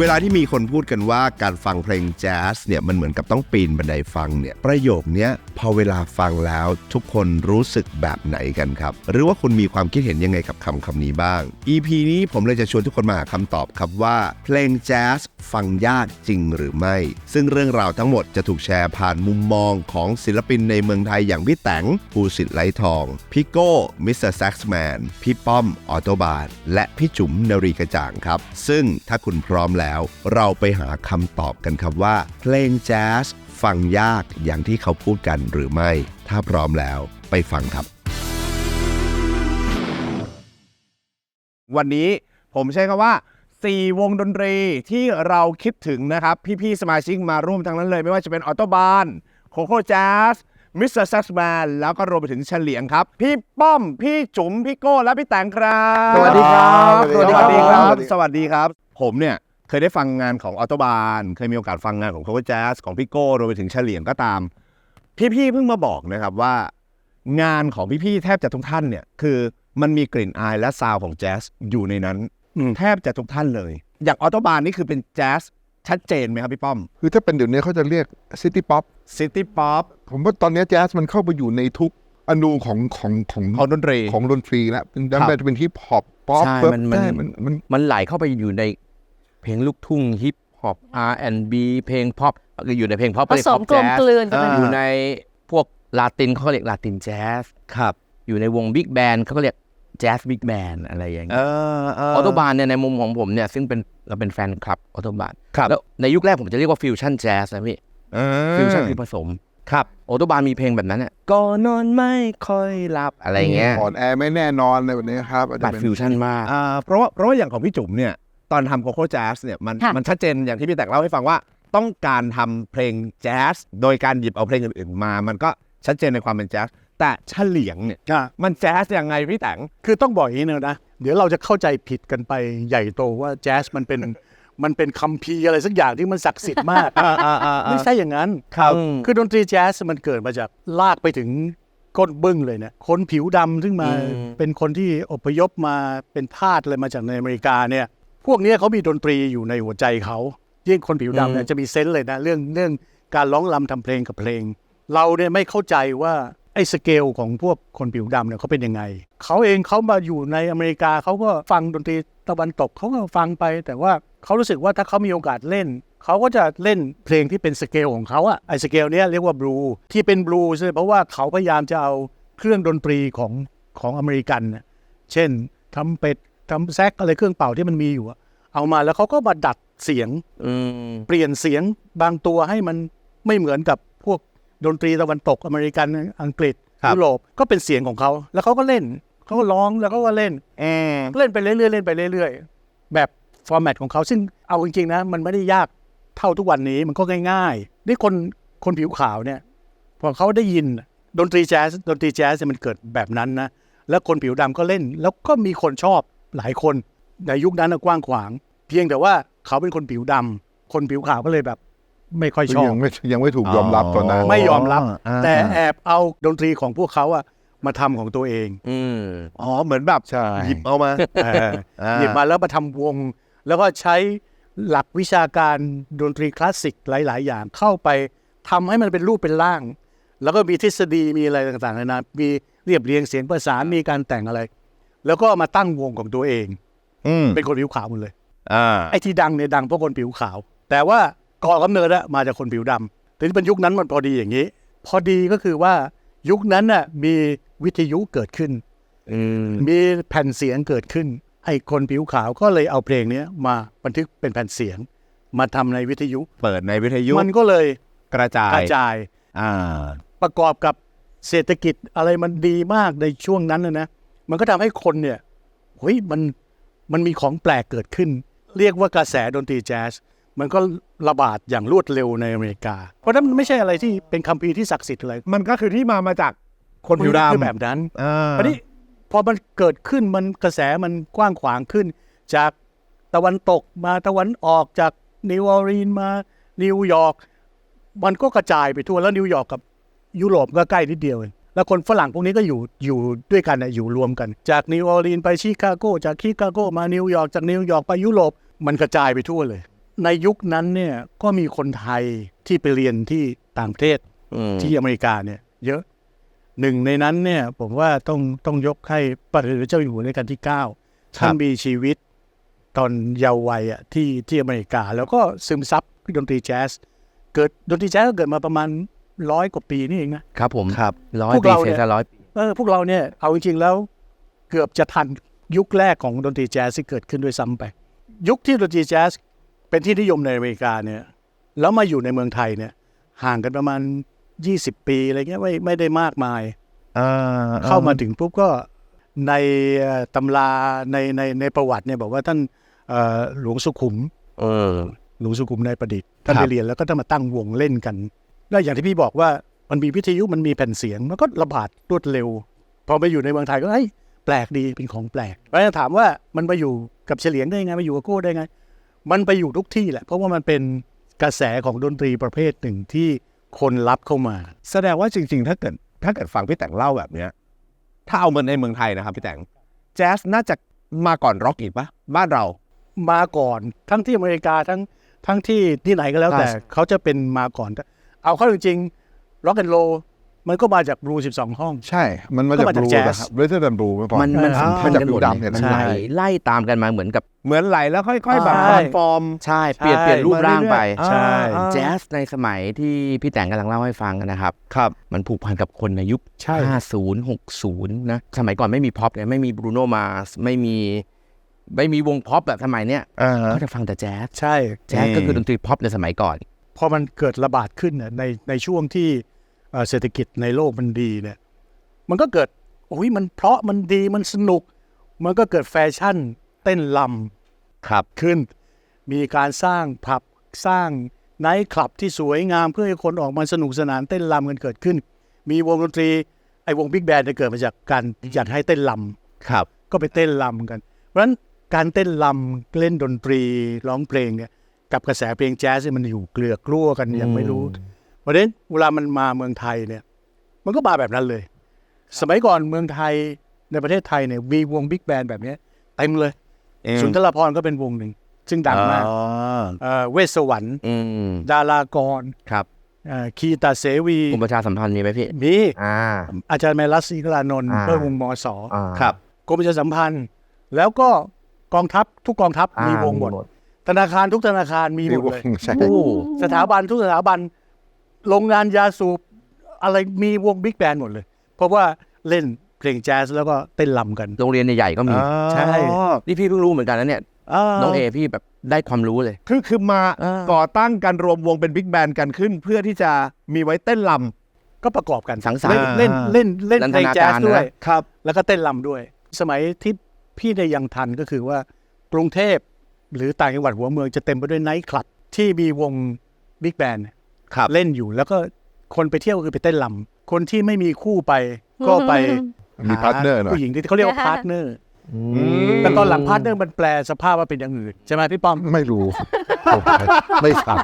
เวลาที่มีคนพูดกันว่าการฟังเพลงแจ๊สเนี่ยมันเหมือนกับต้องปีนบันไดฟังเนี่ยประโยคนี้พอเวลาฟังแล้วทุกคนรู้สึกแบบไหนกันครับ หรือว่าคุณมีความคิดเห็นยังไงกับคำคำนี้บ้าง EP นี้ผมเลยจะชวนทุกคนมาหาคำตอบครับว่า เพลงแจ๊สฟังยากจริงหรือไม่ ซึ่งเรื่องราวทั้งหมดจะถูกแชร์ผ่านมุมมองของศิลปินในเมืองไทยอย่างพี่แตงภูสิทธิ์ไลทองพี่โก้มิสเตอร์แซ็กซ์แมนพี่ป้อมออโตบาร์และพี่จุ๋มนรีกระจ่างครับ ซึ่งถ้าคุณพร้อมแล้วเราไปหาคำตอบกันครับว่า เพลงแจ๊สฟังยากอย่างที่เขาพูดกันหรือไม่ ถ้าพร้อมแล้วไปฟังครับ วันนี้ผมใช้คำว่า 4 วงดนตรีที่เราคิดถึงนะครับ พี่ ๆ สมาชิกมาร่วมทั้งนั้นเลย ไม่ว่าจะเป็นออโตบานโคโค่แจ๊สมิสเตอร์ซัสแมนแล้วก็รวมไปถึงเฉลียงครับ พี่ป้อม พี่จุ๋ม พี่โก้ และพี่แตงครับ สวัสดีครับ สวัสดีครับ สวัสดีครับสวัสดีครับผมเนี่ย เคยได้ฟังงานของออโตบานเคยมีโอกาสฟังงานของโคโค่แจ๊สของพี่โก้รวมไปถึงเฉลียงก็ตาม พี่ๆเพิ่งมาบอกนะครับว่า งานของพี่ๆแทบจะทุกท่านเนี่ยคือมันมีกลิ่นอายและซาวด์ของแจ๊สอยู่ในนั้นแทบจะทุกท่านเลย อย่างออโตบานนี่คือเป็นแจ๊สชัดเจนไหมครับพี่ป้อม คือถ้าเป็นเดี๋ยวนี้เขาจะเรียกซิตี้ป๊อปซิตี้ป๊อปผมว่าตอนนี้แจ๊สมันเข้าไปอยู่ในทุกอนูของของของของดนตรีของดนตรีแล้วเป็นครับดันจะเป็นฮิปฮอปป๊อปใช่เฟิร์มันมันได้มันมันมันไหลเข้าไปอยู่ใน เพลงลูกทุ่งฮิปฮอป R&B เพลงพ็อปอยู่ในเพลงพ็อปผสมกลมกลืนกันไปอ่าอยู่ในพวกลาตินเขาเรียกลาตินแจ๊สครับ อยู่ในวงบิ๊กแบนเขาก็เรียกแจ๊สบิ๊กแบนอะไรอย่างเอเงี้ยอเอออโตบานเนี่ยในมุมของผมเนี่ยซึ่งเป็นเราเป็นแฟนคลับออโตบานครับแล้วในยุคแรกผมจะเรียกว่าฟิวชั่นแจ๊สนะพี่เออฟิวชั่นคือผสมครับออโตบานมีเพลงแบบนั้นเนี่ยก่อนนอนไม่ค่อยหลับอะไรเงี้ยอ่อนแอไม่แน่นอนในวันนี้ครับอาจจะบัตเป็นฟิวชั่นมากอ่าเพราะว่าเพราะว่าอย่างของพี่จุ๋มเนี่ย ตอนทำโคโค่แจ๊สเนี่ยมันค่ะ มันชัดเจนอย่างที่พี่แตกเล่าให้ฟังว่า ต้องการทำเพลงแจ๊สโดยการหยิบเอาเพลงอื่นๆมา มันก็ชัดเจนในความเป็นแจ๊สแต่เฉลียงเนี่ยอะมันแจ๊สยังไงพี่แตง คือต้องบอกอย่างนี้นะ เดี๋ยวเราจะเข้าใจผิดกันไปใหญ่โตว่าแจ๊สมันเป็นมันเป็นคัมภีร์อะไรสักอย่างที่มันศักดิ์สิทธิ์มากอ่าอ่าอ่าไม่ใช่อย่างนั้นครับอืม คือดนตรีแจ๊สมันเกิดมาจากลากไปถึงก้นบึ้งเลยเนี่ยคนผิวดำซึ่งมาอืมเป็นคนที่อพยพมาเป็นทาสอะไรมาจากในอเมริกาเนี่ย พวกเนี้ยเขามีดนตรีอยู่ในหัวใจเขายิ่งคนผิวดำเนี่ยจะมีเซนส์เลยนะเรื่องเรื่องการร้องรำทำเพลงกับเพลง เราเนี่ยไม่เข้าใจว่าไอ้สเกลของพวกคนผิวดำเนี่ยเขาเป็นยังไง เขาเองเขามาอยู่ในอเมริกาเขาก็ฟังดนตรีตะวันตกเขาก็ฟังไป แต่ว่าเขารู้สึกว่าถ้าเขามีโอกาสเล่น เขาก็จะเล่นเพลงที่เป็นสเกลของเขาอะไอ้สเกลเนี้ยเรียกว่าบลูที่เป็นบลูใช่เพราะว่าเขาพยายามจะเอาเครื่องดนตรีของของอเมริกันน่ะเช่นทำเป็ด ทำแซกอะไรเครื่องเป่าที่มันมีอยู่อะเอามาแล้วเขาก็มาดัดเสียงอืมเปลี่ยนเสียงบางตัวให้มันไม่เหมือนกับพวกดนตรีตะวันตกอเมริกันอังกฤษครับยุโรปก็เป็นเสียงของเขาแล้วเขาก็เล่นเขาก็ร้องแล้วเขาก็เล่นแอร์เล่นไปเรื่อยๆเล่นไปเรื่อยๆแบบฟอร์แมตของเขาซึ่งเอาจริงๆนะ มันไม่ได้ยากเท่าทุกวันนี้มันก็ง่ายๆนี่คนคนผิวขาวเนี่ยพอเขาได้ยินดนตรีแจ๊สดนตรีแจ๊สเนี่ยมันเกิดแบบนั้นนะแล้วคนผิวดำก็เล่น แล้วก็มีคนชอบ หลายคนในยุคนั้นนะกว้างขวาง เพียงแต่ว่าเขาเป็นคนผิวดำคนผิวขาวก็เลยแบบ ไม่ค่อยชอบยังไม่ยังไม่ถูกยอมรับตอนนั้นไม่ยอมรับอ่าแต่แอบเอาดนตรีของพวกเขาอะมาทำของตัวเองอืมอ๋อเหมือนแบบใช่หยิบเอามาเอออ่าหยิบมาแล้วมาทำวง แล้วก็ใช้หลักวิชาการดนตรีคลาสสิกหลาย ๆ อย่างเข้าไปทำให้มันเป็นรูปเป็นร่าง แล้วก็มีทฤษฎีมีอะไรต่างๆนานามีเรียบเรียงเสียงประสานมีการแต่งอะไร แล้วก็มาตั้งวงของตัวเอง อืมเป็นคนผิวขาวหมดเลย อ่าไอ้ที่ดังเนี่ยดังเพราะคนผิวขาว แต่ว่าก่อนกำเนิดอะมาจากคนผิวดำแต่ที่เป็นยุคนั้นมันพอดีอย่างนี้ พอดีก็คือว่ายุคนั้นน่ะมีวิทยุเกิดขึ้น อืมมีแผ่นเสียงเกิดขึ้น ไอ้คนผิวขาวก็เลยเอาเพลงเนี้ยมาบันทึกเป็นแผ่นเสียง มาทำในวิทยุ เปิดในวิทยุมันก็เลยกระจายกระจาย อ่า ประกอบกับเศรษฐกิจอะไรมันดีมากในช่วงนั้นนะนะ มันก็ทำให้คนเนี่ยเฮ้ยมันมันมีของแปลกเกิดขึ้น เรียกว่ากระแสดนตรีแจ๊สมันก็ระบาดอย่างรวดเร็วในอเมริกา เพราะฉะนั้นมันไม่ใช่อะไรที่เป็นคัมภีร์ที่ศักดิ์สิทธิ์อะไรมันก็คือที่มามาจากคนผิวคือดำแบบนั้นอ่าอันนี้พอมันเกิดขึ้นมันกระแสมันกว้างขวางขึ้น จากตะวันตกมาตะวันออกจากนิวออร์ลีนมานิวยอร์กมันก็กระจายไปทั่วแล้วนิวยอร์กกับยุโรปก็ใกล้นิดเดียวเอง แล้วคนฝรั่งพวกนี้ก็อยู่อยู่ด้วยกันน่ะอยู่รวมกัน จากนิวออร์ลีนไปชิคาโกจากชิคาโกมานิวยอร์กจากนิวยอร์กไปยุโรปมันกระจายไปทั่วเลย ในยุคนั้นเนี่ยก็มีคนไทยที่ไปเรียนที่ต่างประเทศอืมที่อเมริกาเนี่ย เยอะหนึ่งในนั้นเนี่ย ผมว่าต้องต้องยกให้พระเดชพระเจ้าอยู่หัวในการที่เก้าท่านมีชีวิตตอนเยาว์วัยอะที่ที่อเมริกา แล้วก็ซึมซับดนตรีแจ๊สเกิดดนตรีแจ๊สก็เกิดมาประมาณ ร้อยกว่าปีนี่เองนะครับผมครับร้อยพวกปีเราเศเนี่ษยร้อยปีเออพวกเราเนี่ยเอาจริงๆแล้ว เกือบจะทันยุคแรกของดนตรีแจ๊สที่เกิดขึ้นด้วยซ้ำไป ยุคที่ดนตรีแจ๊สเป็นที่นิยมในอเมริกาเนี่ยแล้วมาอยู่ในเมืองไทยเนี่ย ห่างกันประมาณ 20 ปีอะไรเงี้ยไม่ไม่ได้มากมายอ่าเข้ามาถึงปุ๊บก็ในเอ่อตำราในในในประวัติเนี่ยบอกว่าท่านเอ่อหลวงสุขุมเออหลวงสุขุมในประดิษฐ์ท่านไปเรียนแล้วก็ต้องมาตั้งวงเล่นกัน แล้วอย่างที่พี่บอกว่ามันมีวิทยุมันมีแผ่นเสียง มันก็ระบาดรวดเร็ว พอไปอยู่ในเมืองไทยก็เฮ้ยแปลกดีเป็นของแปลกแล้วถามว่ามันไปอยู่กับเฉลียงได้ไงมาอยู่กับโก้ได้ไง มันไปอยู่ทุกที่แหละ เพราะว่ามันเป็นกระแสของดนตรีประเภทหนึ่งที่คนรับเข้ามา แสดงว่าจริง ๆ ถ้าเกิดถ้าเกิดฟังพี่แต่งเล่าแบบเนี้ยถ้าเอาเมืองในเมืองไทยนะครับพี่แต่งแจ๊สน่าจะมาก่อนร็อกอีกปะบ้านเรา มาก่อนทั้งที่อเมริกาทั้งทั้งที่ที่ไหนก็แล้วแต่อ่าเขาจะเป็นมาก่อน เอาเข้าจริงๆร็อกแอนโลมันก็มาจากบลู12ห้อง ใช่ มันมาก็จากมาบจากลูแจ๊สนะครับเรเทอร์ดันบลูเมื่อก่อนมันมันอ่าสัมพันธ์กันหมดมาจากผิวดำเนี่ยเลยนะใช่ไล่ตามกันมาเหมือนกับเหมือนไหลแล้วค่อยๆแบบใช่ทรานส์ฟอร์มใช่เปลี่ยนใช่เปลี่ยนรูปร่างไปมาเรื่อยๆใช่อ่าแจ๊สในสมัยที่พี่แต่งกำลังเล่าให้ฟังนะครับครับ มันผูกพันกับคนในยุคใช่50 60 นะ สมัยก่อนไม่มีพ็อปไงไม่มีบรูโนมาสไม่มีไม่มีวงพ็อปแบบสมัยเนี้ยอ่าฮะเขาจะฟังแต่แจ๊สใช่แจ๊สก็คือดนตรีพ็อปในสมัยก่อน พอมันเกิดระบาดขึ้นน่ะในในช่วงที่เอ่อเศรษฐกิจในโลกมันดีเนี่ยมันก็เกิดโอ้ยมันเพราะมันดีมันสนุก มันก็เกิดแฟชั่นเต้นลำครับขึ้น มีการสร้างผับสร้างไนท์คลับที่สวยงามเพื่อให้คนออกมาสนุกสนานเต้นลำกันเกิดขึ้น มีวงดนตรีไอ้วงบิ๊กแบนด์เนี่ยเกิดมาจากการอยากให้เต้นลำครับ ก็ไปเต้นลำกัน เพราะฉะนั้นการเต้นลำเล่นดนตรีร้องเพลงเนี่ย กับกระแสเพลงแจ๊สเนี่ยมันอยู่เกลือกกลัวกันยังไม่รู้เพราะฉะนั้นเวลามันมาเมืองไทยเนี่ย มันก็มาแบบนั้นเลย สมัยก่อนเมืองไทยในประเทศไทยเนี่ยมีวงบิ๊กแบนด์แบบเนี้ยเต็มเลยสุนทรภรณ์ก็เป็นวงหนึ่ง ซึ่งดังมากอ๋อเอ่อเวสสวรรค์อืมดารากรครับเอ่อคีตาเสวีกรมประชาสัมพันธ์มีไหมพี่มีอ่าอาจารย์แมรัสอิกลานนท์อ่าเพื่อวงมอสออ่าครับกรมประชาสัมพันธ์ แล้วก็กองทัพทุกกองทัพอ่ามีวงหมด ธนาคารทุกธนาคารมีหมีมดวงเลยใช่โอ้สถาบันทุกสถาบันโรงงานยาสูบอะไรมีวงบิ๊กแบนด์หมดเลย เพราะว่าเล่นเพลงแจ๊สแล้วก็เต้นลำกันโรงเรียนใหญ่ๆก็มีใช่นี่พี่เพิ่งรู้เหมือนกันนะเนี่ยน้องเอพี่แบบได้ความรู้เลย คือคือมาอ่าก่อตั้งการรวมวงเป็นบิ๊กแบนด์กันขึ้น เพื่อที่จะมีไว้เต้นลก็ประกอบกันสังสรรค์เล่นเล่นเล่นนัเล่นนทนาเพลงแจ๊สการด้วยนะำครับ แล้วก็เต้นลำด้วย สมัยที่พี่ได้ยังทันก็คือว่ากรุงเทพ หรือต่างจังหวัดหัวเมืองจะเต็มไปด้วยไนท์คลับ ที่มีวงบิ๊กแบนด์ครับเล่นอยู่แล้วก็คนไปเที่ยวก็คือไปเต้นลำคนที่ไม่มีคู่ไปก็ไปมีพาร์ทเนอร์หน่อยผู้หญิงที่เขาเรียกว่าพาร์ทเนอร์แต่ตอนหลังพาร์ทเนอร์มันแปลสภาพว่าเป็นอย่างอื่นใช่ไหมพี่ป้อมไม่รู้ผมไม่ทราบ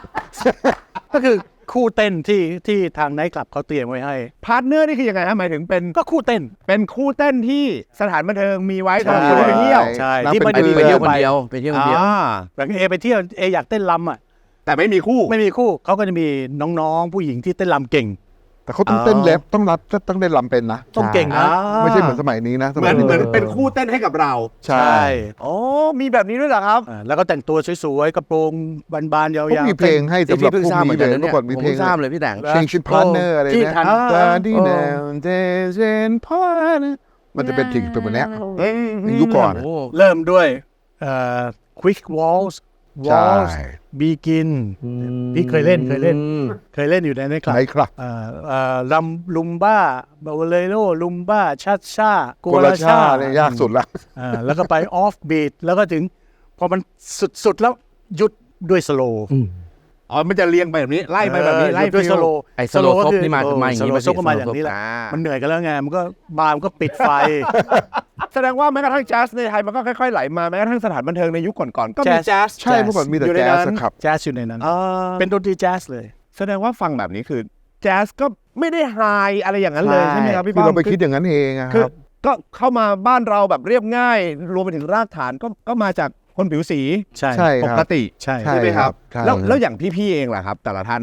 ก็คือ คู่เต้นที่ที่ทางไนท์คลับเขาเตรียมไว้ให้ พาร์ทเนอร์นี่คือยังไงฮะหมายถึงเป็นก็คู่เต้นเป็นคู่เต้นที่สถานบันเทิงมีไว้สำหรับคนที่ไปเที่ยวใช่นับที่เป็นไม่ได้เดือนไปเที่ยวคนเดียวไปเที่ยวคนเดียวอ่าแบบเอไปเที่ยวเออยากเต้นลำอะแต่ไม่มีคู่ไม่มีคู่เขาก็จะมีน้องๆ ผู้หญิงที่เต้นลำเก่ง แต่เขาต้องเต้นเล็บต้องรับต้องได้ลำเป็นนะ ต้องเก่งนะ ไม่ใช่เหมือนสมัยนี้นะสเหมัมืยอนเหมือนเป็นคู่เต้นให้กับเรา ใช่อ๋อมีแบบนี้ด้วยเหรอครับอ่าแล้วก็แต่งตัวสวยๆกระโปรงบานๆยาวเขาๆมีเพลงให้ที่สำหรับพี่เพิ่งพวกทราบเหมืนี้อนเลกันยนะเมื่เนี่อยก่อนมีผมเพลเพิ่งงทราบเลยพี่แต่งเพลงชื่อพาร์ทเนอร์อะไรที่เนี่ยทันอ่าตาดีแนวเดเซนพาร์มันจะเป็นถึงเป็นแบบเนี้ย ในยุคก่อนโอ้เริ่มด้วยเอ่อ quick waltz ใช่ waltz begin พี่เคยเล่นเคยเล่น เคยเล่นอยู่ในในคลับไหนครับเอ่อเอ่อลัมลุมบ้าบาเลโรลุมบ้าชัดชาโกโกลาลาชาชาเนี่ยยากสุดละอ่าแล้วก็ไป off beat แล้วก็ถึง พอมันสุด ๆ แล้วหยุดด้วยสโล อ๋อ มันจะเรียงไปแบบนี้ ไล่ไปแบบนี้ ไล่ด้วยฟิสลโลไอ้สโลซบนี่มามาอย่างสนี้โลป่ะซบก็มาอย่างนี้แหละอ่ามันเหนื่อยกันแล้วไง มันก็มามันก็ปิดไฟ แสดงว่าแม้กระทั่งแจ๊สในไทยมันก็ค่อยๆไหลมา แม้กระทั่งสถานบันเทิงในยุคก่อนๆ ก็มีแจ๊แจ๊สสใช่เมื่อก่อนมีแต่อยู่ในแจ๊สนั้นนะครับแจ๊สอยู่ในนั้นอ่าเป็นดนตรีแจ๊สเลย แสดงว่าฟังแบบนี้คือแจ๊สก็ไม่ได้ไฮอะไรอย่างนั้นเลยใช่ใช่ไหมครับพี่คือป้อมเราไปคิดอย่างนั้นเองอะคคือรับก็เข้ามาบ้านเราแบบเรียบง่าย รวมไปถึงรากฐานก็ก็มาจาก คนผิวสีใช่ใช่ปคกรับ ติใช่ใช่ใช่ไหมครับ ใช่แล้วแล้วอย่างพี่ๆเองล่ะครับ แต่ละท่าน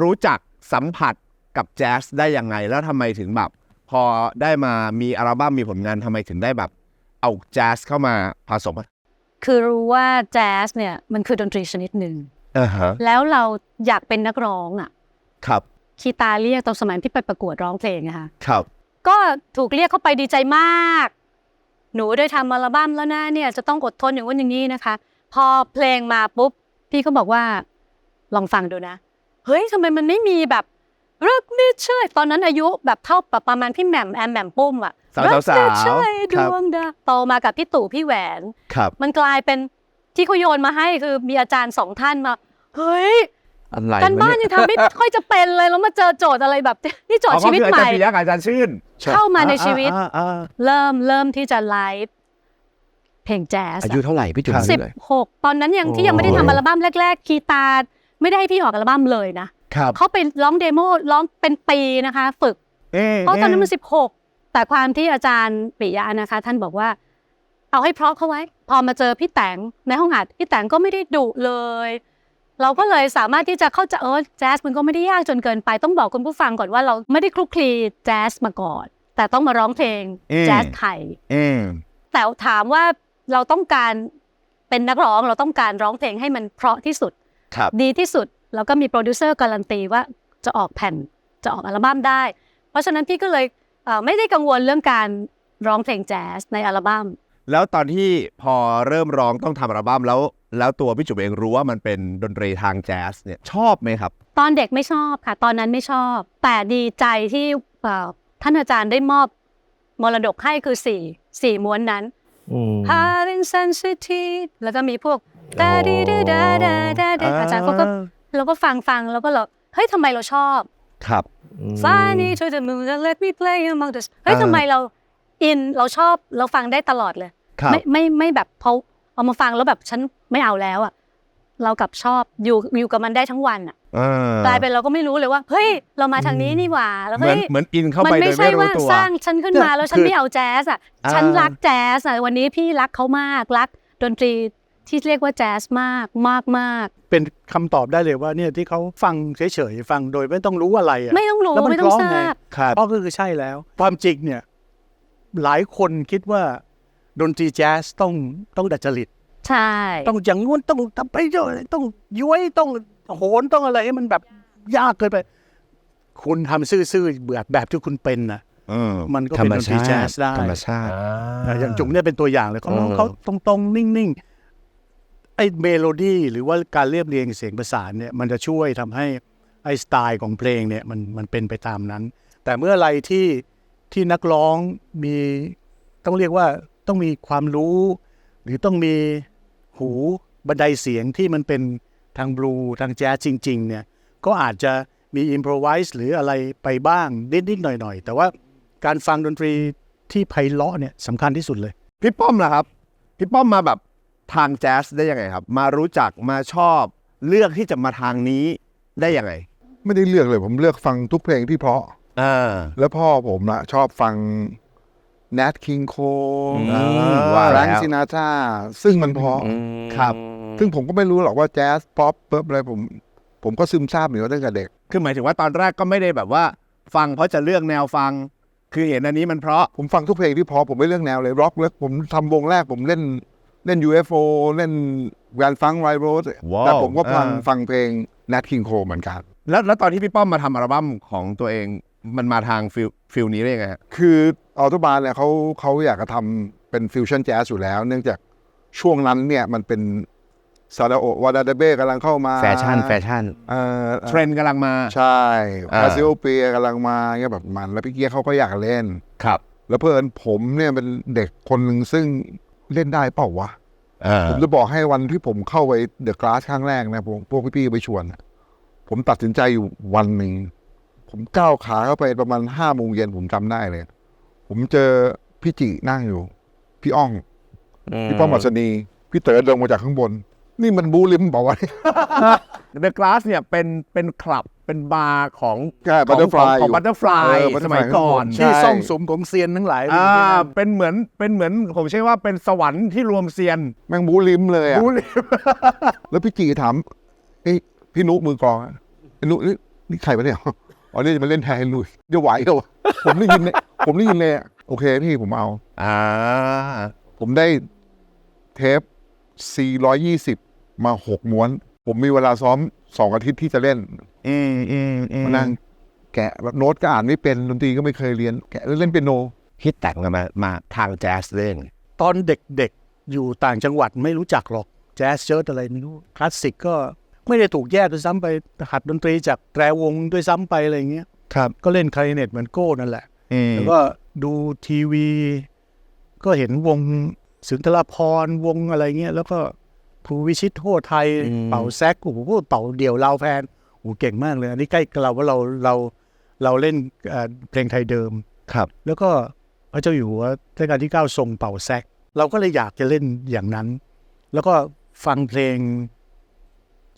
รู้จักสัมผัสกับแจ๊สได้ยังไง แล้วทำไมถึงแบบ พอได้มามีอัลบั้มมีผลงานทำไมถึงได้แบบ เอาแจ๊สเข้ามาผสมคือรู้ว่าแจ๊สเนี่ยมันคือดนตรีชนิดหนึ่ง อ่าฮะแล้วเราอยากเป็นนักร้องอะครับคีตาเรียกตอนสมัยที่ไปประกวดร้องเพลงนะคะ ครับ ก็ถูกเรียกเข้าไปดีใจมาก หนูได้ทำอัลบั้มแล้วนะเนี่ยจะต้องอดทนอย่างนู้นอย่างนี้นะคะ พอเพลงมาปุ๊บ พี่ก็บอกว่า ลองฟังดูนะ เฮ้ยทำไมมันไม่มีแบบรักไม่เชื่อตอนนั้นอายุแบบเท่าแบบประมาณพี่แหม่มแอมแหม่มปุ้มอะสาวรักสาวไม่เชื่อดครับวงดาวโตมากับพี่ตู่พี่แหวนครับมันกลายเป็นที่เขาโยนมาให้คือมีอาจารย์สองท่านมา เฮ้ย อะไรการบ้านวะเยยังทำไม่ค่อยจะเป็นเลยแล้วมาเจอโจทย์อะไรแบบ นี่โจทย์ชีวิตอ๋อก็ใหคืออาจารม่ย์ปิยะกับอาจารย์ชื่น เข้ามาในชีวิตอ่าอ่าอ่าเริ่มเริ่มที่จะไลฟ์เพลงแจ๊สอายุเท่าไหร่พี่จุ๋มสิบเลยหกตอนนั้นยังที่ยังไม่ได้ทำอัลบั้มแรกๆคีตาร์ไม่ได้ให้พี่ออกอัลบั้มเลยนะครับเขาไปร้องเดโมร้องเป็นปีนะคะ ฝึกเอ๊ะเพราะตอนนั้นมันสิบหกแต่ความที่อาจารย์ปิยะนะคะ ท่านบอกว่า เอาให้เพราะเขาไว้ พอมาเจอพี่แตงในห้องอัดพี่แตงก็ไม่ได้ดุเลย เราก็เลยสามารถที่จะเข้าใจเออแจ๊สมันก็ไม่ได้ยากจนเกินไป ต้องบอกคุณผู้ฟังก่อนว่าเราไม่ได้คลุกคลีแจ๊สมาก่อน แต่ต้องมาร้องเพลงแจ๊สไทยเอ๊ะแต่ถามว่าเราต้องการเป็นนักร้องเราต้องการร้องเพลงให้มันเพราะที่สุดครับดีที่สุด แล้วก็มีโปรดิวเซอร์การันตีว่าจะออกแผ่นจะออกอัลบั้มได้ เพราะฉะนั้นพี่ก็เลยเอ่อไม่ได้กังวลเรื่องการร้องเพลงแจ๊สในอัลบั้ม แล้วตอนที่พอเริ่มร้องต้องทำอัลบั้มแล้ว แล้วตัวพี่จุ๋มเองรู้ว่ามันเป็นดนตรีทางแจ๊สเนี่ยชอบไหมครับ ตอนเด็กไม่ชอบค่ะ ตอนนั้นไม่ชอบ แต่ดีใจที่เอ่อท่านอาจารย์ได้มอบมรดกให้คือสี่สี่ม้วนนั้น Heart insensitive แล้วก็มีพวกดาดีดาดาดาดาดาอาจารย์เขาก็เราก็ฟังฟังแล้วก็เราเฮ้ยทำไมเราชอบครับ Fly me to the moon and let me play among the เฮ้ยอ่าทำไมเราอินเราชอบเราฟังได้ตลอดเลยครับไม่ไม่ไม่แบบพอ เอามาฟังแล้วแบบฉันไม่เอาแล้วอะเรากลับชอบอยู่อยู่กับมันได้ทั้งวันอะอ่ากลายเป็นเราก็ไม่รู้เลยว่าเฮ้ยเรามาทางนี้นี่หว่าแล้วเหมือนเฮ้ยเหมือนอินเข้ามัไปไม่โดยใช่ไม่รู้ว่าตัว สร้างฉันขึ้นมาแล้วฉันคือไม่เอาแจ๊สอะอ่า ฉันรักแจ๊สอะวันนี้พี่รักเขามากรัก ดนตรีที่เรียกว่าแจ๊สมากมากมากเป็นคำตอบได้เลยว่าเนี่ยที่เขาฟังเฉยๆฟังโดยไม่ต้องรู้อะไรอะ ไม่ต้องรู้แล้วมันไม่ต้องร้องทไง ราบ ครับเพราะก็คือใช่แล้ว ความจริงเนี่ย หลายคนคิดว่า ดนตรีแจ๊สต้องต้องดัดจริต ใช่ ต้องอย่างงู้นต้องทำไปเยอะต้องย้วยต้องโหนต้องอะไรให้มันแบบยากเกินไป คุณทำซื่อๆแบบแบบที่คุณเป็นนะเออมันก็ธรเป็นรมดนตรีชาแจ๊ติสได้ธรรมชาติอ่าอย่างจุ๋มเนี่ยเป็นตัวอย่างเลยเขาร้องเออเขาตรงๆ นิ่งๆไอ้เมโลดี้หรือว่าการเรียบเรียงเสียงประสานเนี่ยมันจะช่วยทำให้ไอ้สไตล์ของเพลงเนี่ยมันมันเป็นไปตามนั้น แต่เมื่อไรที่ที่นักร้องมีต้องเรียกว่า ต้องมีความรู้ หรือต้องมีหูบันไดเสียงที่มันเป็นทางบลูทางแจ๊สจริง ๆ เนี่ย ก็อาจจะมีอิมพรไวส์หรืออะไรไปบ้างนิดๆหน่อยๆ แต่ว่าการฟังดนตรีที่ไพเราะเนี่ยสำคัญที่สุดเลย พี่ป้อมล่ะครับ พี่ป้อมมาแบบทางแจ๊สได้ยังไงครับ มารู้จักมาชอบเลือกที่จะมาทางนี้ได้ยังไง ไม่ได้เลือกเลยผมเลือกฟังทุกเพลงที่เพราะ อ่า แล้วพ่อผมนะชอบฟัง Nat King Cole อ่าแฟว่ารงแล้วซินาตราซึ่งมันเพราะครับ ซึ่งผมก็ไม่รู้หรอกว่าแจ๊สป๊อปเปิ๊บอะไรผม ผมก็ซึมซาบอยู่ตั้งแต่เด็ก คือหมายถึงว่าตอนแรกก็ไม่ได้แบบว่า ฟังเพราะจะเลือกแนวฟัง คือเห็นอันนี้มันเพราะ ผมฟังทุกเพลงที่เพราะผมไม่เลือกแนวเลยร็อกเลยผมทำวงแรกผมเล่นเล่น UFO เล่นแวนฟังไรโรสว้าวแต่ผมก็ฟังอ่า ฟังเพลง Nat King Cole เหมือนกัน แล้วแล้วตอนที่พี่ป้อมมาทำอัลบั้มของตัวเองมันมาทางฟิลฟิลนี้ได้ยังไงฮะ คือ ออโตบานเนี่ยเขาเขาอยากจะทำเป็นฟิวชั่นแจ๊สอยู่แล้ว เนื่องจากช่วงนั้นเนี่ยมันเป็นซาดาโอวาดาเดเบ้กำลังเข้ามาแฟชั่นแฟชั่นเอ่อเทรนด์กำลังมา ใช่อ่าคาซิโอเปียกำลังมาเงี้ยแบบมัน แล้วพี่เกียร์เขาก็อยากเล่นครับ แล้วเพื่อนผมเนี่ยเป็นเด็กคนหนึ่งซึ่งเล่นได้เปล่าวะอ่าผมจะบอกให้วันที่ผมเข้าไปเดอะกลาสครั้งแรกนะผมพวกพี่ๆไปชวน ผมตัดสินใจอยู่วันหนึ่งผมก้าวขาเข้าไปประมาณห้าโมงเย็นผมจำได้เลย ผมเจอพี่จินั่งอยู่ พี่อ้อง พี่ป้อมอัศนี พี่เต๋อเดินมาจากข้างบน นี่มันบูลิมบอกว่าวะเดอะก a าสเนี่ยเป็นเป็นคลับเป็นบาร์ของใช่ของ Butterfly ของอยู่บัตเตอร์ฟลายเออส Butterfly มัยก่อนใช่ที่ซ่องสุมของเซียนทั้งหลายอ่าเป็นเหมือนเป็นเหมือนผมใช้ว่าเป็นสวรรค์ที่รวมเซียนแม่งบูลิมเลยอะรู้เลยแล้วพี่จีถามเอ้ยพี่นุมือกลองอะไอ้นุนี่นี่ใครปะเนี่ย อ๋อนี่จะมาเล่นแทนไอ้ลุยเดี๋ยวไหวเหรอวะผมได้ยินเนี่ยผมได้ยินเลยอะโอเคพี่ผมเอา อ่า ผมได้เทป 420 มาหกม้วน ผมมีเวลาซ้อมสองอาทิตย์ที่จะเล่นอืมอืมอืมมานั่งแกะแบบโน้ตก็อ่านไม่เป็นดนตรีก็ไม่เคยเรียน แกะเล่นเปียโน คิดแต่งกันมามาทางแจ๊สเล่นตอนเด็กๆ อยู่ต่างจังหวัดไม่รู้จักหรอก แจ๊สเชิร์ตอะไรไม่รู้ คลาสสิกก็ ไม่ได้ถูกแยกด้วยซ้ำไปหัดดนตรีจากแตรวงด้วยซ้ำไปอะไรอย่างเงี้ยครับก็เล่นคลาริเนตเหมือนโก้นั่นแหละอืมแล้วก็ดูทีวี ก็เห็นวงสุนทรภรณ์วงอะไรเงี้ยแล้วก็ภูวิชิตโทไทย เป่าแซกโอ้โหเป่าเดี่ยวลาวแพนโอ้โหเก่งมากเลย อันนี้ใกล้กับเราว่าเราเราเราเล่นเอ่อเพลงไทยเดิมครับ แล้วก็พระเจ้าอยู่หัวรัชกาลที่เก้าทรงเป่าแซก เราก็เลยอยากจะเล่นอย่างนั้น แล้วก็ฟังเพลง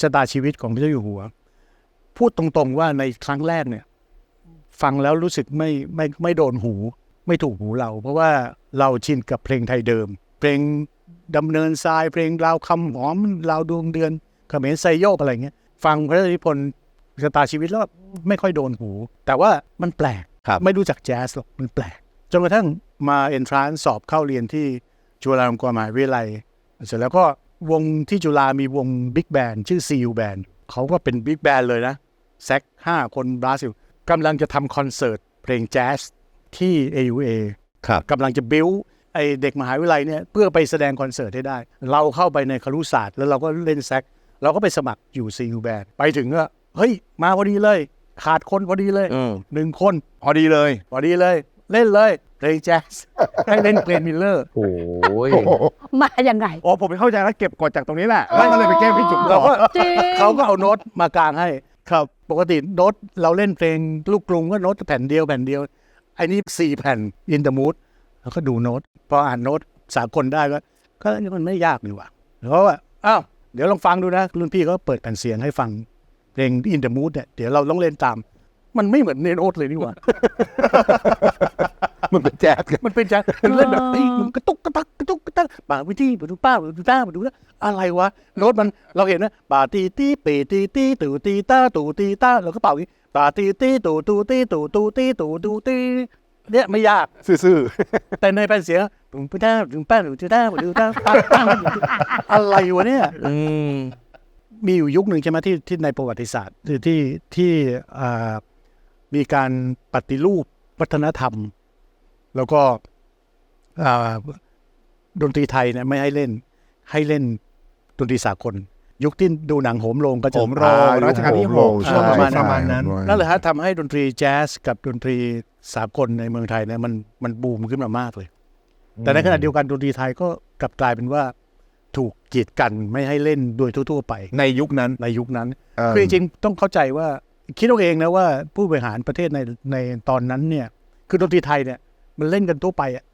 ชะตาชีวิตของพระเจ้าอยู่หัว พูดตรงๆว่าในครั้งแรกเนี่ย ฟังแล้วรู้สึกไม่ไม่ไม่โดนหู ไม่ถูกหูเรา เพราะว่าเราชินกับเพลงไทยเดิม เพลงดำเนินทรายเพลงราวคำหอมราวดวงเดือนเขมรไซโยกอะไรเงี้ยฟังพระราชนิพนธ์ชะตาชีวิตแล้วไม่ค่อยโดนหู แต่ว่ามันแปลกครับไม่รู้จักแจ๊สหรอกมันแปลกจนกระทั่งมาเอนทรานสอบเข้าเรียนที่จุฬาลงกรณ์มหาวิทยาลัยเสร็จแล้วก็ วงที่จุฬามีวงบิ๊กแบนชื่อซี u แบนเขาก็เป็นบิ๊กแบนเลยนะแซกห้าคนบราซิลกำลังจะทำคอนเสิร์ตเพลงแจ๊สที่ AUA ครับกำลังจะบิวไอเด็กมหาวิทยาลัยเนี่ยเพื่อไปแสดงคอนเสิร์ตให้ได้ เราเข้าไปในครุศาสตร์ แล้วเราก็เล่นแซกเราก็ไปสมัครอยู่ซี u แบนไปถึงก็เฮ้ย มาพอดีเลย ขาดคนพอดีเลยอืมหนึ่งคนพอดีเลยพอดีเลย เล่นเลยเพลงแจ๊สให้เล่นเพลงมิลเลอร์โอ้ยโอ้โหมายังไงอ๋อผมเข้าใจแล้วเก็บกดจากตรงนี้แหละแล้วก็เลยไปแก้พี่จุ๋มเราก็จริงเขาก็เอาโน้ตมากลางให้ ครับปกติโน้ตเราเล่นเพลงลูกกรุงก็โน้ตแผ่นเดียวแผ่นเดียวไอ้นี่สี่แผ่นอินเด e มูดแล้วก็ดูโน้ตพออ่านโน้ตสากลได้ก็ก็มันไม่ยากนี่หว่าเพราะว่าอ้าวเดี๋ยวลองฟังดูนะรุ่นพี่เขาเปิดแผ่นเสียงให้ฟังเพลงอินเด e มูดเนี่ยเดี๋ยวเราต้องเล่นตาม มันไม่เหมือนในโน้ตเลยนี่หว่า มันเป็นแจ๊สกันมันเป็นจะมันเล่นแบบเฮ้ยมันกระตุกกระตักกระตุกกระตักป่าวิธีปาดูป้าปาดูต้าปาดูนะอะไรวะโน้ตมันเราเห็นนะป่าตีตีเปตีตีตู่ตีต้าตู่ตีต้าเราก็เป่าอย่างนี้ป่าตีตีตู่ตู่ตีตู่ตู่ตีตู่ตู่ตีเนี่ยไม่ยาก ซื่อแต่ในแผ่นเสียงปุ้งป้าปุ้งป้าปุ้งต้าปุ้งต้าป้าป้าอะไรวะเนี่ยอืมมีอยู่ยุคหนึ่งใช่ไหมที่ที่ในประวัติศาสตร์ที่ที่ที่อ่า มีการปฏิรูปวัฒนธรรม แล้วก็อ่าดนตรีไทยเนี่ยไม่ให้เล่น ให้เล่นดนตรีสากล ยุคที่ดูหนังโหมโรงก็จะโหมโรงรัชกาลที่หกช่วงประมาณประมาณนั้นนั่นแหละฮะทำให้ดนตรีแจ๊สกับดนตรีสากลในเมืองไทยเนี่ยมันมันบูมขึ้นมามากเลย แต่ในขณะเดียวกันดนตรีไทยก็กลับกลายเป็นว่าถูกกีดกันไม่ให้เล่นโดยทั่ว ๆ ไป ในยุคนั้นในยุคนั้นเออคือจริงๆต้องเข้าใจว่า คิดเอาเองนะว่าผู้บริหารประเทศในในตอนนั้นเนี่ย คือดนตรีไทยเนี่ย มันเล่นกันทั่วไปอะ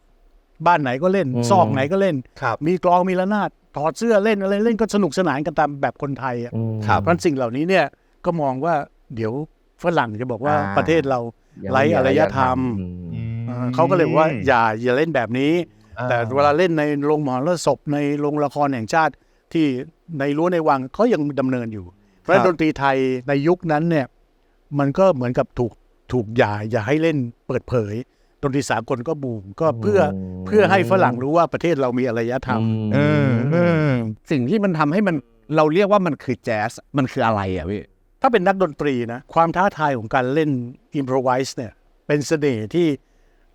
บ้านไหนก็เล่น อืม ซอกไหนก็เล่น ครับ มีกลองมีระนาดถอดเสื้อเล่นอะไรเล่นก็สนุกสนานกันตามแบบคนไทยอะครับ เพราะฉะนั้นสิ่งเหล่านี้เนี่ยก็มองว่าเดี๋ยวฝรั่งจะบอกว่าอ่า ประเทศเรา ไร้อารยธรรมเอ่อเขาก็เลยบอกว่าอย่าอย่าเล่นแบบนี้แต่เวลาเล่นในโรงหมอรสพในโรงละครแห่งชาติที่ในรั้วในวังเขายังดำเนินอยู่ เพราะฉะนั้นดนตรีไทยในยุคนั้นเนี่ย มันก็เหมือนกับถูกถูกอย่าอย่าให้เล่นเปิดเผยดนตรีสากลก็บูมก็เพื่อเพื่อให้ฝรั่งรู้ว่าประเทศเรามีอารยธรรมเออเออสิ่งที่มันทำให้มันเราเรียกว่ามันคือแจ๊สมันคืออะไรอะพี่ถ้าเป็นนักดนตรีนะ ความท้าทายของการเล่นอิมพรไวส์เนี่ย เป็นเสน่ห์ที่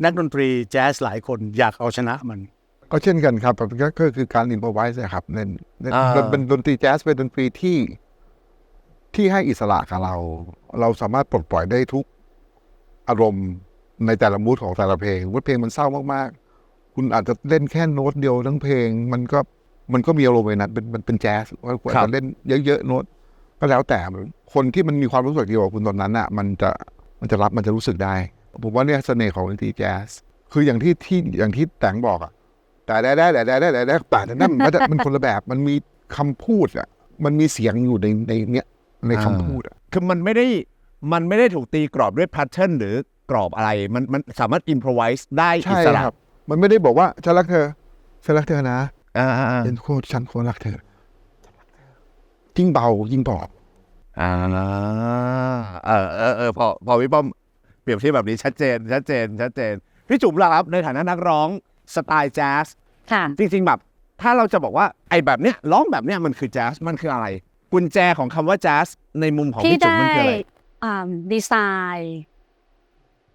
นักดนตรีแจ๊สหลายคนอยากเอาชนะมัน ก็เช่นกันครับก็ก็คือการอินพอไวส์ครับเล่นเล่นอ่าเป็นดนตรีแจ๊สเป็นดนตรีที่ ที่ให้อิสระกับเรา เราสามารถปลดปล่อยได้ทุกอารมณ์ในแต่ละมูดของแต่ละเพลงว่าเพลงมันเศร้ามากๆ คุณอาจจะเล่นแค่โน้ตเดียวทั้งเพลง มันก็มันก็มีอารมณ์ในนั้นเป็นมันเป็นแจ๊สว่าคุณอาจจะเล่นเยอะๆโน้ตก็แล้วแต่คนที่มันมีความรู้สึกเดียวกับคุณตอนนั้นอะ มันจะมันจะรับมันจะรู้สึกได้ ผมว่าเนี่ยเสน่ห์ของดนตรีแจ๊สคืออย่างที่ที่อย่างที่แตงบอกอะแต่ได้ได้แต่ได้ได้แต่ได้แต่นั่นมันมันคนละแบบมันมีคำพูดอะมันมีเสียงอยู่ในในเนี้ย ในคำพูดอะคือมันไม่ได้มันไม่ได้ถูกตีกรอบด้วยแพทเทิร์นหรือกรอบอะไร มันมันสามารถอินพรไวส์ได้อิใช่สระครับ มันไม่ได้บอกว่าฉันรักเธอฉันรักเธอนะอ่าอ่าอ่าเป็นโคตรฉันโคตรรักเธอยิ่งเบายิ่งบอกอ่าเออเออเออพอพอพี่ป้อมเปรียบเทียบแบบนี้ชัดเจน ชัดเจน ชัดเจน พี่จุ๋มล่ะครับในฐานะนักร้องสไตล์แจ๊ส ค่ะ จริงๆแบบถ้าเราจะบอกว่าไอ้แบบเนี้ยร้องแบบเนี้ยมันคือแจ๊สมันคืออะไร กุญแจของคำว่าแจ๊สในมุมของพี่พี่จุ๋มได้มันคืออะไรอ่าดีไซน์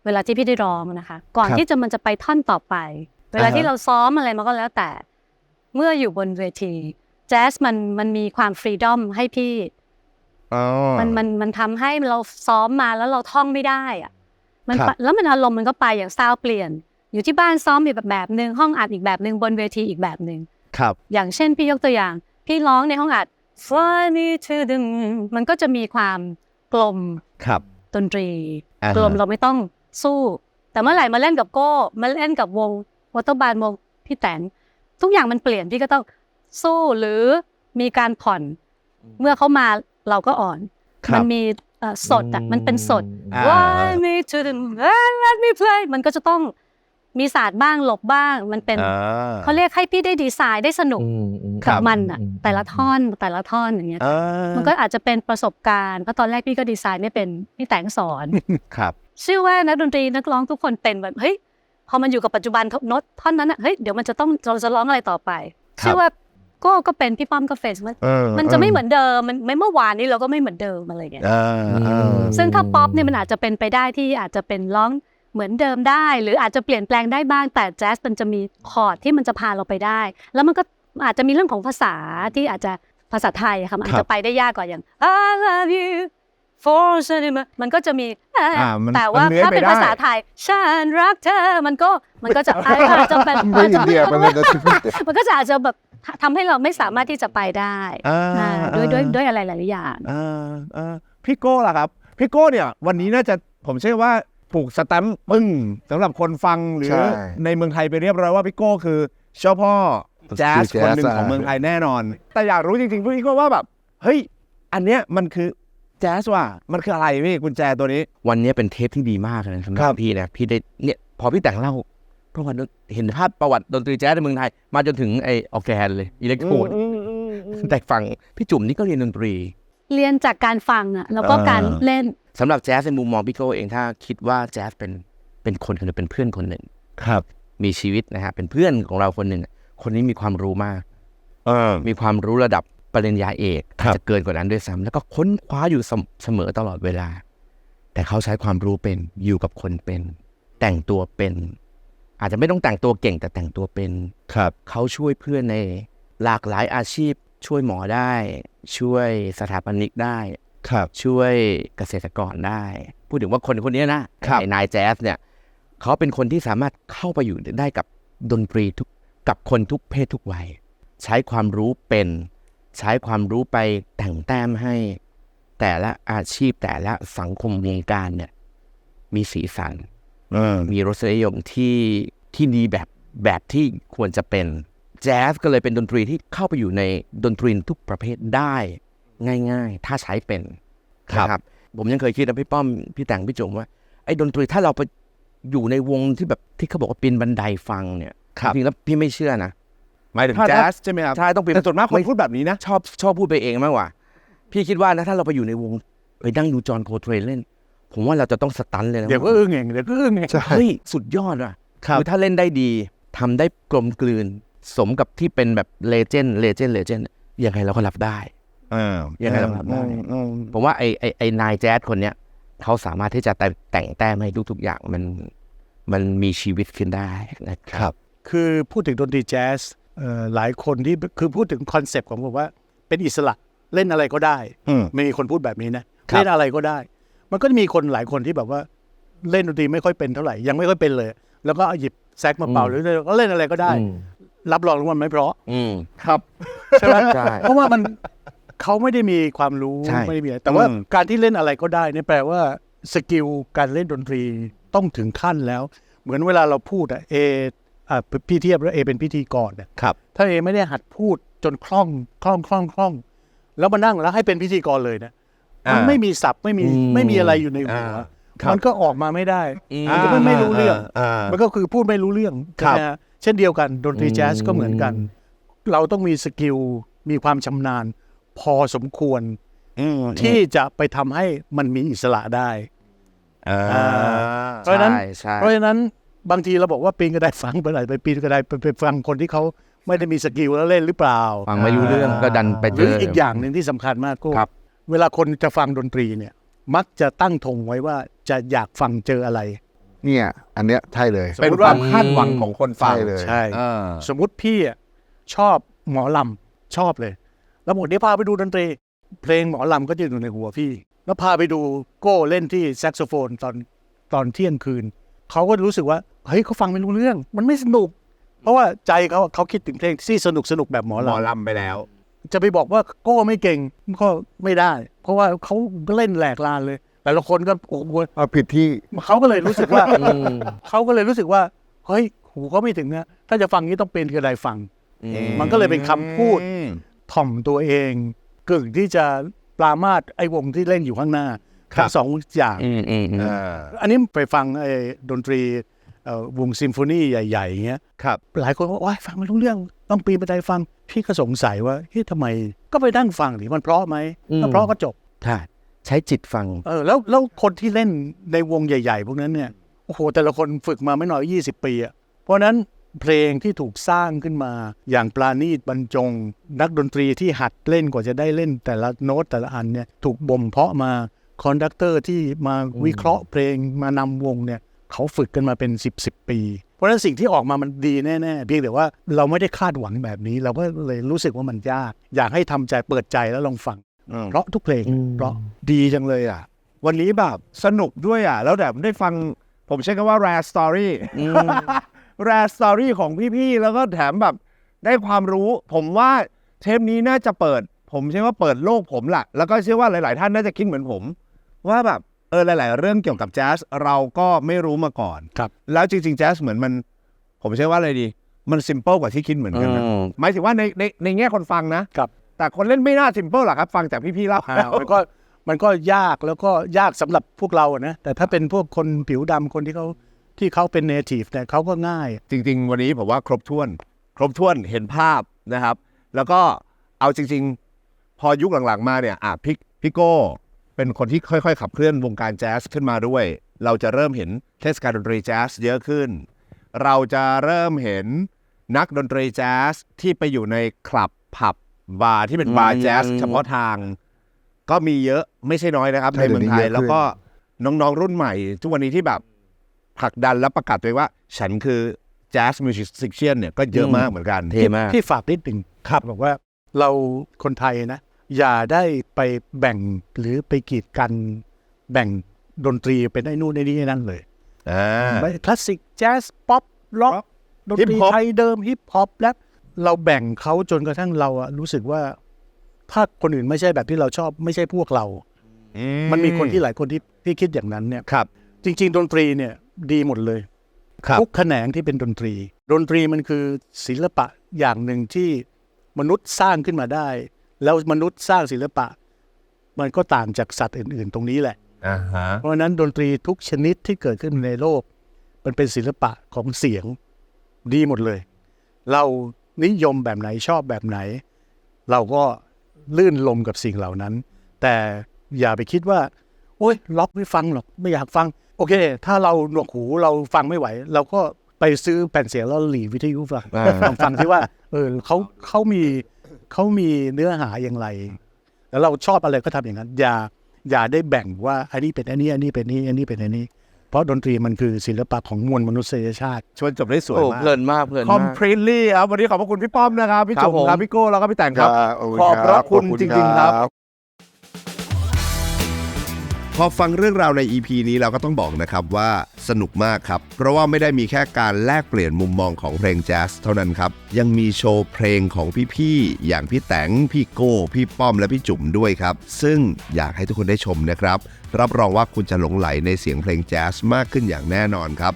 เวลาที่พี่ได้ร้องนะคะ ก่อนครับที่จะมันจะไปท่อนต่อไป เวลาอ่าฮะที่เราซ้อมอะไรมาก็แล้วแต่ เมื่ออยู่บนเวทีแจ๊สมันมันมีความฟรีดอมให้พี่อ๋อมันมันมันทำให้เราซ้อมมาแล้วเราท่องไม่ได้อะมันครับไปแล้วมันอารมณ์มันก็ไปอย่างซาวเปลี่ยน อยู่ที่บ้านซ้อมอีกแบบแบบหนึ่งห้องอัดอีกแบบหนึ่งบนเวทีอีกแบบหนึ่งครับ อย่างเช่นพี่ยกตัวอย่าง พี่ร้องในห้องอัด Fly me to the moon มันก็จะมีความกลมครับ ดนตรี อ่าฮะ กลมเราไม่ต้องสู้ แต่เมื่อไหร่มาเล่นกับโก้มาเล่นกับวงวอเตอร์บานวงพี่แตนทุกอย่างมันเปลี่ยนพี่ก็ต้องสู้หรือมีการผ่อน เมื่อเขามาเราก็อ่อนครับมันมีเอ่อสดอะมันเป็นสด อ่า Fly me to the moon let me play มันก็จะต้อง มีศาสตร์บ้างหลบบ้าง มันเป็นอ่าเขาเรียกให้พี่ได้ดีไซน์ได้สนุกครักับบมันอะ แต่ละท่อนแต่ละท่อนอย่างเงี้ย อ่ามันก็อาจจะเป็นประสบการณ์เพราะตอนแรกพี่ก็ดีไซน์ไม่เป็นพี่แต่งสอน ครับ เชื่อว่านักดนตรีนักร้องทุกคนเป็นแบบเฮ้ยพอมันอยู่กับปัจจุบันโน้ตท่อนนั้นอะเฮ้ยเดี๋ยวมันจะต้องเราจะร้องอะไรต่อไปครับ เชื่อว่าก็ก็เป็นพี่ป้อมก็เฟซมันเออมันจะไม่เหมือนเดิมมันไม่เมื่อวานนี้เราก็ไม่เหมือนเดิมอะไรอย่างเงี้ยเออเออซึ่งถ้าป๊อปเนี่ยมันอาจจะเป็นไปได้ที่อาจจะเป็นร้อง เหมือนเดิมได้ หรืออาจจะเปลี่ยนแปลงได้บ้างแต่แจ๊สมันจะมีคอร์ดที่มันจะพาเราไปได้ แล้วมันก็อาจจะมีเรื่องของภาษาที่อาจจะภาษาไทยอะค่ะมันอาจจะไปได้ยากกว่าอย่าง I love you for cinema มันก็จะมีเอ่อออ่ามันแต่ว่ามันเลื้อยถ้าเป็นไปได้ภาษาไทยฉันรักเธอมันก็มันก็จะอาจจะเป็นไม่อาจอิจะนเดียไปเลยนะมันก็จะอาจจะแบบทำให้เราไม่สามารถที่จะไปได้อ่าอ่าด้วยด้วยด้วยอะไรหลายๆอย่างอ่าอ่าพี่โก้ล่ะครับพี่โก้เนี่ยวันนี้น่าจะผมเชื่อว่า ผูกสแตมป์ปึ้งสำหรับคนฟังหรือใช่ในเมืองไทยไปเรียบร้อยว่าพี่โก้คือเจ้าพ่อแจ๊สคือคนหนึ่งแจ๊สของเมืองไทยแน่นอน แต่อยากรู้จริงๆพี่โก้ว่าแบบ เฮ้ย อันเนี้ยมันคือแจ๊สว่ะมันคืออะไรพี่กุญแจตัวนี้ วันนี้เป็นเทปที่ดีมากเลยสำหครัรับบพี่นะพี่ได้เนี่ยพอพี่แต่งเล่าประวัติเห็นภาพประวัติดนตรีแจ๊สในเมืองไทย มาจนถึงไอออร์แกนเลยอิเล็กโทรนแต่ฟังพี่จุ๋มนี่ก็เรียนดนตรี เรียนจากการฟังอะแล้วก็อ่าการเล่นสำหรับแจ๊สในมุมมองพี่โก้เองถ้าคิดว่าแจ๊สเป็นเป็นคนคนหนึ่งเป็นเพื่อนคนหนึ่งครับ มีชีวิตนะฮะเป็นเพื่อนของเราคนหนึ่งคนนี้มีความรู้มากเออมีความรู้ระดับปริญญาเอกครับอาจจะเกินกว่านั้นด้วยซ้ำแล้วก็ค้นคว้าอยู่เสมเสมอตลอดเวลา แต่เขาใช้ความรู้เป็นอยู่กับคนเป็น แต่งตัวเป็น อาจจะไม่ต้องแต่งตัวเก่งแต่แต่งตัวเป็นครับ เขาช่วยเพื่อนในหลากหลายอาชีพ ช่วยหมอได้ ช่วยสถาปนิกได้ ครับ ช่วยเกษตรกรได้ พูดถึงว่าคนคนนี้นะครับไอ้นายแจ๊สเนี่ยเขาเป็นคนที่สามารถเข้าไปอยู่ได้กับดนตรีทุกกับคนทุกเพศทุกวัย ใช้ความรู้เป็น ใช้ความรู้ไปแต่งแต้มให้ แต่ละอาชีพแต่ละสังคมวงการเนี่ย มีสีสันเออมีรสนิยมที่ที่ดีแบบแบบที่ควรจะเป็น แจ๊สก็เลยเป็นดนตรีที่เข้าไปอยู่ในดนตรีทุกประเภทได้ง่าย ๆ ถ้าใช้เป็นครับนะผมยังเคยคิดนะพี่ป้อมพี่แต่งพี่จงว่าไอ้ดนตรีถ้าเราไปอยู่ในวงที่แบบที่เขาบอกว่าปีนบันไดฟังเนี่ยครับจริงๆแล้วพี่ไม่เชื่อนะหมายถึงถ้าแจ๊สใช่ไหมครับใช่ต้องเป็นแต่ส่วนมากคนไม่พูดแบบนี้นะชอบชอบพูดไปเองมากกว่า พี่คิดว่านะถ้าเราไปอยู่ในวงไปนั่งดูจอห์นโคเทรนเล่น ผมว่าเราจะต้องสตันเลยนะเดี๋ยวก็อึ้งเองเดี๋ยวก็อึ้งเองใช่เฮ้ยสุดยอดอะครับคือถ้าเล่นได้ดีทำได้กลมกลืน สมกับที่เป็นแบบเลเจนด์เลเจนด์เลเจนด์ยังไงเราก็รับได้เออยังไงเราทำได้อืมอืมผมว่าไอ้ไอ้ไอ้นายแจ๊สคนเนี้ยเขาสามารถที่จะแต่แต่งแต้มให้ทุกๆอย่างมันมันมีชีวิตขึ้นได้นะคครัรับบคือพูดถึงดนตรีแจ๊สเอ่อหลายคนที่คือพูดถึงคอนเซปต์ของผมว่า เป็นอิสระเล่นอะไรก็ได้อืมไม่มีคนพูดแบบนี้นะครับเล่นอะไรก็ได้ มันก็จะมีคนหลายคนที่แบบว่า เล่นดนตรีไม่ค่อยเป็นเท่าไหร่ยังไม่ค่อยเป็นเลย แล้วก็หยิบแซกมาเป่าอืมหรือก็เล่นอะไรก็ได้อืม รับรองว่ามันไม่เพราะอืม ครับใช่ไหมใช่เพราะว่ามันเขาไม่ได้มีความรู้ใช่ไม่ได้มีอะไรแต่ว่าอืม การที่เล่นอะไรก็ได้เนี่ยแปลว่าสกิลการเล่นดนตรีต้องถึงขั้นแล้ว เหมือนเวลาเราพูดอะเออะพี่เทียบแล้วเอเป็นพิธีกรเนี่ยครับ ถ้าเอไม่ได้หัดพูดจนคล่องคล่องคล่องคล่อง แล้วมานั่งแล้วให้เป็นพิธีกรเลยเนะอ่ามัมันไม่มีศัพท์ไม่มีอืมไม่มีอะไรอยู่ในหัวอ่าครับ มันก็ออกมาไม่ได้อืมมันจะไม่ไม่รู้เรื่องอ่ามันก็คือพูดไม่รู้เรื่องครับใช่ไหมฮะ เช่นเดียวกันดนตรีอืมแจ๊สก็เหมือนกัน เราต้องมีสกิลมีความชำนาญ พอสมควรที่จะไปทำให้มันมีอิสระได้อ่าเพราะฉะนั้นใช่ใช่เพราะฉะนั้นบางทีเราบอกว่าปีนก็ได้ฟังไปไหนไปปีนก็ได้ไปไปฟังคนที่เขาไม่ได้มีสกิลแล้วเล่นหรือเปล่า ฟังไม่รู้เรื่องก็ดันไปหเจรือออีกอย่างหนึ่งที่สำคัญมากก็ครับเวลาคนจะฟังดนตรีเนี่ย มักจะตั้งธงไว้ว่าจะอยากฟังเจออะไร เนี่ย อันเนี้ยใช่เลยเป็นความคาดหวังของคนฟังใช่เลย ใช่ อ่า สมมุติพี่อะชอบหมอลำชอบเลย แล้วบอกเดี๋ยวพาไปดูดนตรี เพลงหมอลำก็จะอยู่ในหัวพี่ แล้วพาไปดูโก้เล่นที่แซกโซโฟนตอนตอนเที่ยงคืน เขาก็รู้สึกว่า เฮ้ยเขาฟังไม่รู้เรื่อง มันไม่สนุก เพราะว่าใจเขาอะเขาคิดถึงเพลงที่สนุกสนุกแบบหมอหมอลำลำไปแล้ว จะไปบอกว่าโก้ไม่เก่งก็ไม่ได้ เพราะว่าเขาเล่นแหลกลานเลย แต่ละคนก็โอ้โหเอาผิดที่เขาก็เลยรู้สึกว่าอืมเขาก็เลยรู้สึกว่าเฮ้ยหูเขาไม่ถึงนะถ้าจะฟังนี้ต้องเป็นกระไดฟังอืมมันก็เลยเป็นคำพูดถ่อมตัวเองกึ่งที่จะปรามาสไอ้วงที่เล่นอยู่ข้างหน้าครับทั้งสองอย่างอืมอืมอืมอ่าอันนี้ไปฟังไอ้ดนตรีเอ่อวงซิมโฟนีใหญ่ๆอย่างเงี้ยครับ หลายคนบอกว่าฟังไม่รู้เรื่อง ต้องปีนบันไดฟัง พี่ก็สงสัยว่าเฮ้ยทำไมก็ไปนั่งฟังดิมันเพราะไหมถ้าเพราะก็จบใช่ ใช้จิตฟัง เออแล้วแล้วคนที่เล่นในวงใหญ่ ๆ พวกนั้นเนี่ยโอ้โหแต่ละคนฝึกมาไม่น้อย 20 ปีอะเพราะนั้นเพลงที่ถูกสร้างขึ้นมาอย่างปราณีตบรรจง นักดนตรีที่หัดเล่นกว่าจะได้เล่นแต่ละโน้ตแต่ละอันเนี่ยถูกบ่มเพาะมาคอนดักเตอร์ที่มาวิเคราะห์เพลงมานำวงเนี่ยเขาฝึกกันมาเป็น 10 10ปี เพราะฉะนั้นสิ่งที่ออกมามันดีแน่ ๆ เพียงแต่ว่าเราไม่ได้คาดหวังแบบนี้ เราก็เลยรู้สึกว่ามันยาก อยากให้ทำใจเปิดใจแล้วลองฟัง เพราะทุกเพลงอืมเพราะดีจังเลยอะ วันนี้แบบสนุกด้วยอะ แล้วแบบได้ฟังผมใช้คำว่า rare story อืม rare story ของพี่ๆ แล้วก็แถมแบบได้ความรู้ ผมว่าเทปนี้น่าจะเปิด ผมเชื่อว่าเปิดโลกผมแหละแล้วก็เชื่อว่าหลาย ๆ ท่านน่าจะคิดเหมือนผม ว่าแบบเออหลาย ๆ เรื่องเกี่ยวกับแจ๊สเราก็ไม่รู้มาก่อนครับ แล้วจริง ๆ แจ๊สเหมือนมัน ผมเชื่อว่าอะไรดี มันซิมเปิลกว่าที่คิดเหมือนกันนะอืมหมายถึงว่าในในในแง่คนฟังนะครับ แต่คนเล่นไม่น่าซิมเปิลหรอกครับ ฟังจากพี่ๆเล่าอ่ามันก็มันก็ยากแล้วก็ยากสำหรับพวกเราอะนะแต่ถ้าเป็นพวกคนผิวดำคนที่เขาที่เขาเป็นเนทีฟเนี่ยเขาก็ง่าย จริง ๆ วันนี้ผมว่าครบถ้วน ครบถ้วนเห็นภาพนะครับ แล้วก็เอาจริง ๆ พอยุคหลังๆมาเนี่ยอะพี่พี่โก้เป็นคนที่ค่อยๆ ขับเคลื่อนวงการแจ๊สขึ้นมาด้วย เราจะเริ่มเห็นเทศกาลดนตรีแจ๊สเยอะขึ้น เราจะเริ่มเห็นนักดนตรีแจ๊สที่ไปอยู่ในคลับผับ บาร์ที่เป็นบาร์แจ๊สอืมเฉพาะทาง ก็มีเยอะไม่ใช่น้อยนะครับใช่ในเมืองไทยเดี๋ยวนี้เยอะขึ้นแล้วก็น้องๆรุ่นใหม่ ทุกวันนี้ที่แบบผลักดันและประกาศตัวเองว่า ฉันคือแจ๊สมิวสิกเชียนเนี่ยก็เยอะมากเหมือนกันเท่มากที่ฝากนิดหนึ่งครับบอกว่าเราคนไทยนะ อย่าได้ไปแบ่งหรือไปกีดกันแบ่งดนตรีเป็นไอ้นู่นไอ้นี่ไอ้นั่นเลยอ่าไม่คลาสสิกแจ๊สป๊อปล็อก Rock ดนตรี Hip Hop ไทยเดิมฮิปฮอปแล้ว เราแบ่งเขาจนกระทั่งเราอะรู้สึกว่า ถ้าคนอื่นไม่ใช่แบบที่เราชอบไม่ใช่พวกเรา มันมีคนที่หลายคนที่ที่คิดอย่างนั้นเนี่ยครับ จริง ๆ ดนตรีเนี่ยดีหมดเลยครับทุกแขนงที่เป็นดนตรี ดนตรีมันคือศิลปะอย่างหนึ่งที่มนุษย์สร้างขึ้นมาได้ แล้วมนุษย์สร้างศิลปะ มันก็ต่างจากสัตว์อื่น ๆ ตรงนี้แหละอ่าฮะเพราะฉะนั้นดนตรีทุกชนิดที่เกิดขึ้นในโลก มันเป็นศิลปะของเสียงดีหมดเลย เรา นิยมแบบไหนชอบแบบไหน เราก็ลื่นลมกับสิ่งเหล่านั้น แต่อย่าไปคิดว่าโอ้ยล็อกไม่ฟังหรอกไม่อยากฟัง โอเค ถ้าเราหนวกหูเราฟังไม่ไหว เราก็ไปซื้อแผ่นเสียงแล้วหลีวิทยุฟังลองฟังที่ว่าเออเขาเขามีเขามีเนื้อหาอย่างไร แล้วเราชอบอะไรก็ทำอย่างนั้น อย่าอย่าได้แบ่งว่าอันนี้เป็นอันนี้อันนี้เป็นนี้อันนี้เป็นอันนี้ เพราะดนตรีมันคือศิลปะของมวลมนุษยชาติ ชวนจบได้สวยโอ้มากเพลินมากเพลินมาก completely ครับวันนี้ขอบพระคุณพี่ป้อมนะครับ พี่ครับจุ๋มผม ครับพี่โก้แล้วก็พี่แต่งครับครับขอบพระคุณขอบคุณจริงๆครับครับ พอฟังเรื่องราวใน EP นี้เราก็ต้องบอกนะครับว่าสนุกมากครับ เพราะว่าไม่ได้มีแค่การแลกเปลี่ยนมุมมองของเพลงแจ๊สเท่านั้นครับ ยังมีโชว์เพลงของพี่ๆ อย่างพี่แตงพี่โก้ พี่ป้อมและพี่จุ๋มด้วยครับ ซึ่งอยากให้ทุกคนได้ชมนะครับ รับรองว่าคุณจะหลงไหลในเสียงเพลงแจ๊สมากขึ้นอย่างแน่นอนครับ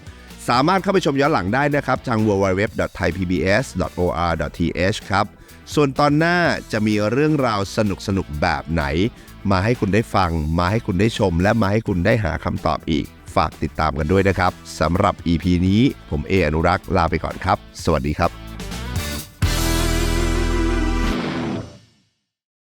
สามารถเข้าไปชมย้อนหลังได้นะครับ ทาง www.thaipbs.or.th ครับ ส่วนตอนหน้าจะมีเรื่องราวสนุกๆแบบไหน มาให้คุณได้ฟัง มาให้คุณได้ชม และมาให้คุณได้หาคำตอบอีก ฝากติดตามกันด้วยนะครับสำหรับ EP นี้ผมเออนุรักษ์ลาไปก่อนครับ สวัสดีครับ